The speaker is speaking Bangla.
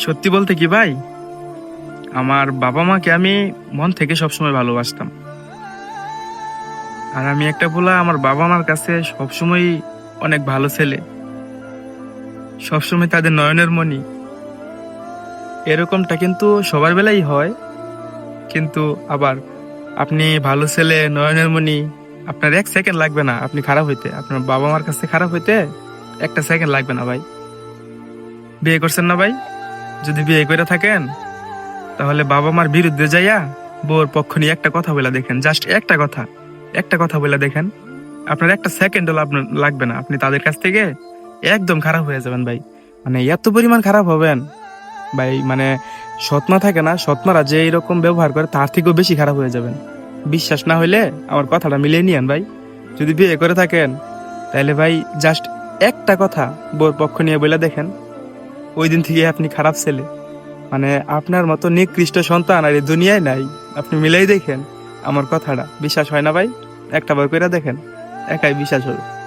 সত্যি বলতে কি ভাই? আমার বাবা মাকে আমি মন থেকে সবসময় ভালোবাসতাম। আর আমি একটা বলা আমার বাবা মার কাছে সবসময় অনেক ভালো ছেলে। সবসময় তাদের নয়নের মণি। এরকমটা কিন্তু সবার বেলাই হয়। কিন্তু আবার আপনি ভালো ছেলে, নয়নের মণি, আপনার এক সেকেন্ড লাগবে না আপনি খারাপ হইতে। আপনার বাবা মার কাছে খারাপ হইতে একটা সেকেন্ড লাগবে না ভাই। বিয়ে করছেন না ভাই? যদি বিয়ে করে থাকেন, তাহলে বাবা মার বিরুদ্ধে যাইয়া বউর পক্ষ নিয়ে একটা কথা বলে দেখেন। জাস্ট একটা কথা একটা কথা বলে দেখেন। আপনার একটা সেকেন্ডও লাগবে না। আপনি তাদের কাছ থেকে একদম খারাপ হয়ে যাবেন ভাই। মানে এত পরিমাণ খারাপ হবেন। ভাই মানে সৎমা থাকে না, সৎমারা যে এরকম ব্যবহার করে, তার থেকেও বেশি খারাপ হয়ে যাবেন। বিশ্বাস না হইলে আমার কথাটা মিলিয়ে নিয়েন ভাই। যদি বিয়ে করে থাকেন তাহলে ভাই জাস্ট একটা কথা বউর পক্ষ নিয়ে বলে দেখেন। ওই দিন থেকে আপনি খারাপ ছেলে। মানে আপনার মতো নিকৃষ্ট সন্তান আর এই দুনিয়ায় নাই। আপনি মিলেই দেখেন আমার কথাটা। বিশ্বাস হয় না ভাই? একটা বার করে দেখেন। একাই বিশ্বাস হবে।